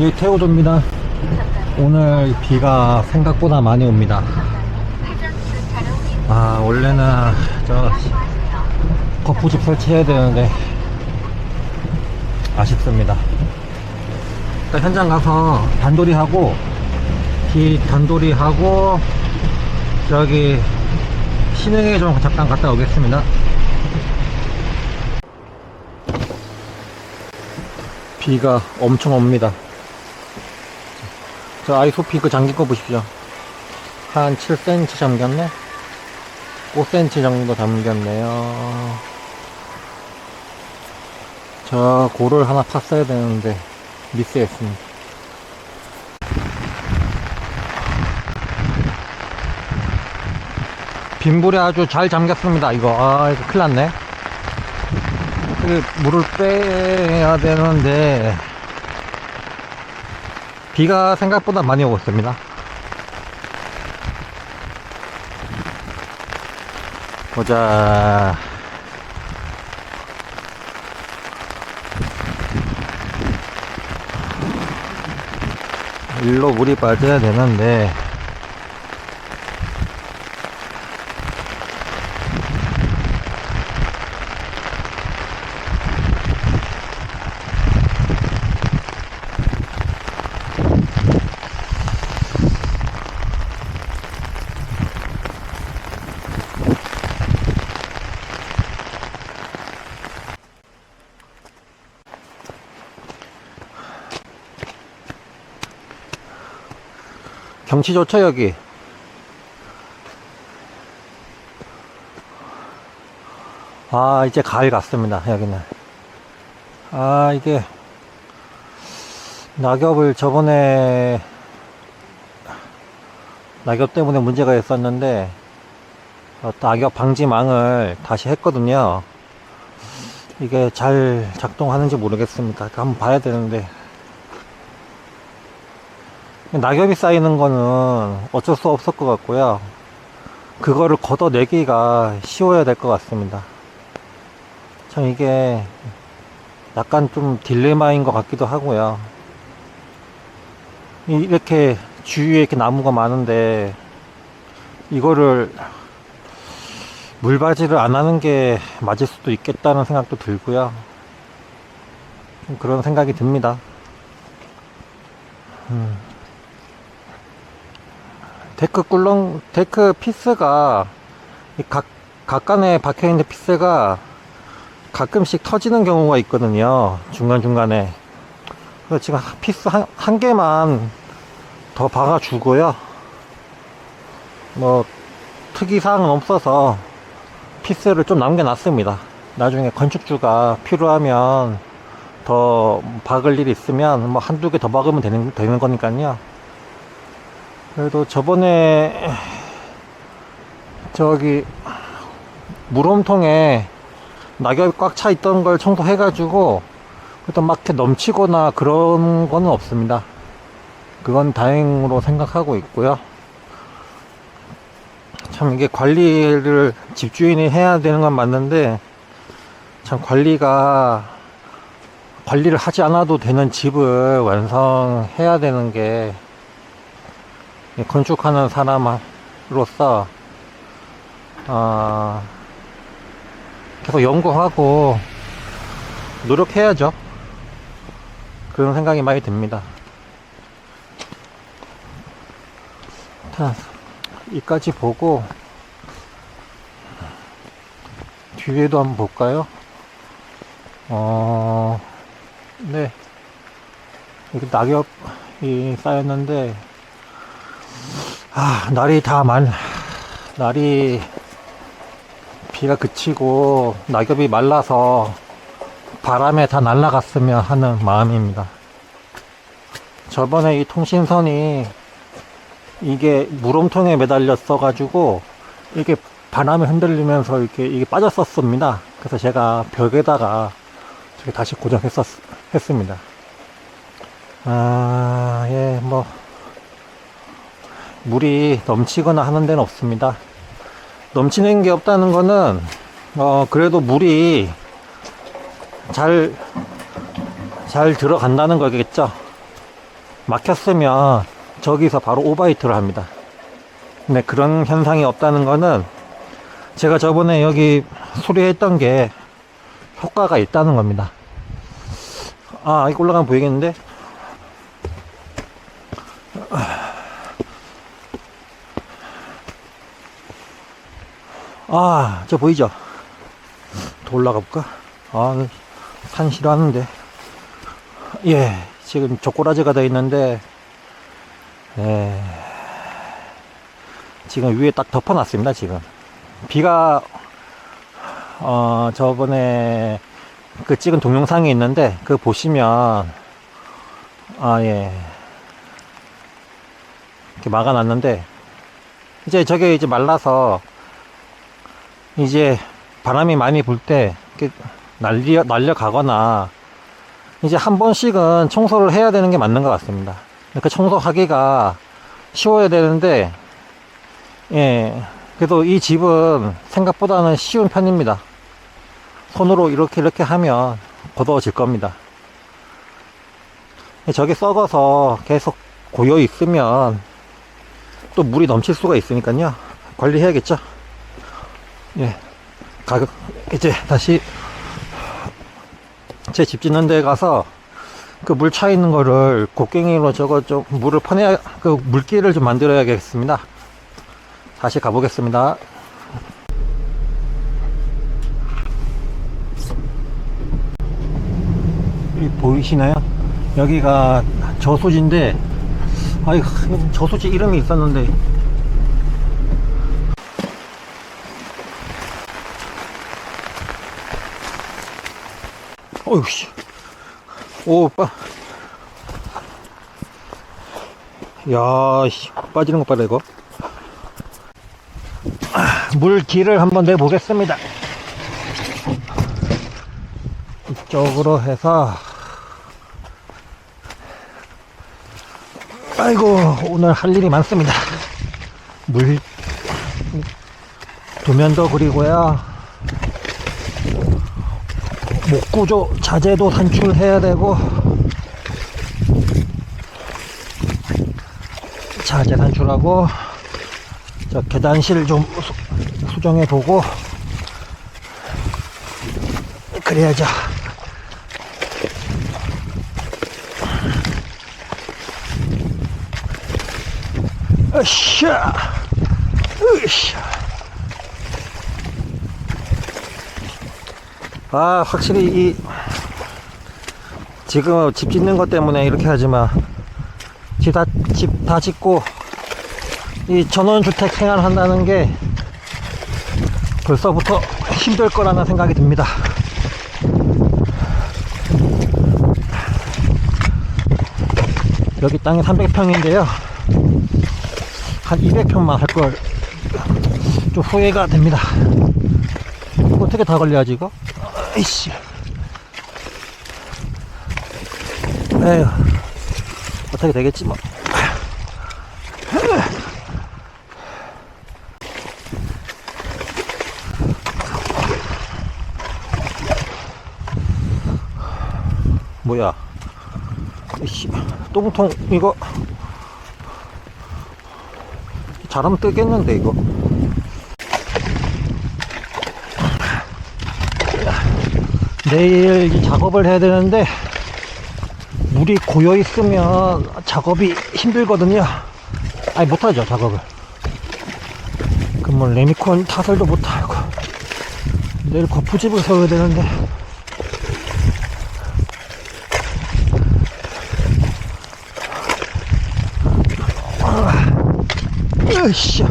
예, 태우도입니다. 오늘 비가 생각보다 많이 옵니다. 아, 원래는 저 거푸집 설치해야 되는데 아쉽습니다. 일단 현장 가서 단돌이 하고 비 단돌이 하고 저기 신흥에 좀 잠깐 갔다 오겠습니다. 비가 엄청 옵니다. 저 아이소핑크 잠긴 거 보십시오. 한 7cm 잠겼네? 5cm 정도 잠겼네요. 저 고를 하나 팠어야 되는데 미스했습니다. 빈불에 아주 잘 잠겼습니다. 이거 아 이거 큰일 났네. 그 물을 빼야 되는데 비가 생각보다 많이 오고 있습니다. 보자. 일로 물이 빠져야 되는데 경치 좋죠 여기. 아 이제 가을 같습니다 여기는. 아 이게 낙엽을 저번에 낙엽 때문에 문제가 있었는데 어, 낙엽 방지망을 다시 했거든요. 이게 잘 작동하는지 모르겠습니다. 한번 봐야 되는데 낙엽이 쌓이는 거는 어쩔 수 없을 것 같고요. 그거를 걷어내기가 쉬워야 될 것 같습니다. 참 이게 약간 좀 딜레마인 것 같기도 하고요. 이- 이렇게 주위에 이렇게 나무가 많은데 이거를 물바지를 안 하는 게 맞을 수도 있겠다는 생각도 들고요. 좀 그런 생각이 듭니다. 음. 데크 꿀렁, 데크 피스가, 이 각, 각간에 박혀 있는 피스가 가끔씩 터지는 경우가 있거든요. 중간 중간에. 그래서 지금 한- 피스 한, 한 개만 더 박아 주고요. 뭐, 특이사항은 없어서 피스를 좀 남겨놨습니다. 나중에 건축주가 필요하면 더 박을 일이 있으면 뭐 한두 개 더 박으면 되는, 되는 거니까요. 그래도 저번에 저기 물홈통에 낙엽이 꽉 차 있던 걸 청소해 가지고 그래도 막 이렇게 넘치거나 그런 거는 없습니다. 그건 다행으로 생각하고 있고요. 참 이게 관리를 집주인이 해야 되는 건 맞는데 참 관리가 관리를 하지 않아도 되는 집을 완성해야 되는 게이 건축하는 사람으로서 어, 계속 연구하고 노력해야죠. 그런 생각이 많이 듭니다. 자, 이까지 보고 뒤에도 한번 볼까요? 어, 네. 여기 낙엽이 쌓였는데 아, 날이 다 말, 날이 비가 그치고 낙엽이 말라서 바람에 다 날아갔으면 하는 마음입니다. 저번에 이 통신선이 이게 물홈통에 매달렸어 가지고 이게 바람에 흔들리면서 이렇게 이게 빠졌었습니다. 그래서 제가 벽에다가 저기 다시 고정했었 했습니다. 아, 예, 뭐 물이 넘치거나 하는 데는 없습니다. 넘치는 게 없다는 거는 어 그래도 물이 잘 잘 들어간다는 거겠죠. 막혔으면 저기서 바로 오바이트를 합니다. 근데 그런 현상이 없다는 거는 제가 저번에 여기 수리했던 게 효과가 있다는 겁니다. 아, 이거 올라가면 보이겠는데? 아, 저 보이죠? 더 올라가 볼까? 아, 산 싫어하는데. 예, 지금 조꼬라지가 돼 있는데, 예, 지금 위에 딱 덮어놨습니다, 지금. 비가, 어, 저번에 그 찍은 동영상이 있는데, 그 보시면, 아, 예. 이렇게 막아놨는데, 이제 저게 이제 말라서, 이제 바람이 많이 불 때 날려 날려가거나 이제 한 번씩은 청소를 해야 되는 게 맞는 것 같습니다. 그 청소하기가 쉬워야 되는데 예 그래도 이 집은 생각보다는 쉬운 편입니다. 손으로 이렇게 이렇게 하면 고더워질 겁니다. 저게 썩어서 계속 고여 있으면 또 물이 넘칠 수가 있으니까요 관리해야겠죠. 예, 가격 이제 다시 제 집 짓는 데 가서 그 물 차 있는 거를 곡괭이로 저거 좀 물을 퍼내야 그 물기를 좀 만들어야겠습니다. 다시 가보겠습니다. 이 보이시나요? 여기가 저수지인데 아이 저수지 이름이 있었는데 어휴, 씨. 오, 빠. 야, 씨. 빠지는 거 봐라, 이거. 아, 물 길을 한번 내보겠습니다. 이쪽으로 해서. 아이고, 오늘 할 일이 많습니다. 물, 도면도 그리고요. 목구조 자재도 산출해야 되고 자재 산출하고 저 계단실 좀 수, 수정해 보고 그래야죠. 으쌰! 으쌰 아 확실히 이 지금 집 짓는 것 때문에 이렇게 하지만 집 다 집 다 짓고 이 전원주택 생활 한다는 게 벌써부터 힘들 거라는 생각이 듭니다. 여기 땅이 300평인데요. 한 200평만 할 걸 좀 후회가 됩니다. 어떻게 다 걸려야지 이거 아이씨. 에휴. 어떻게 되겠지, 뭐. 뭐야. 이씨. 똥통, 이거. 잘하면 뜨겠는데, 이거. 내일 이 작업을 해야 되는데 물이 고여 있으면 작업이 힘들거든요. 아니 못하죠 작업을. 그뭐 레미콘 타설도 못하고 내일 거푸집을 세워야 되는데. 으쌰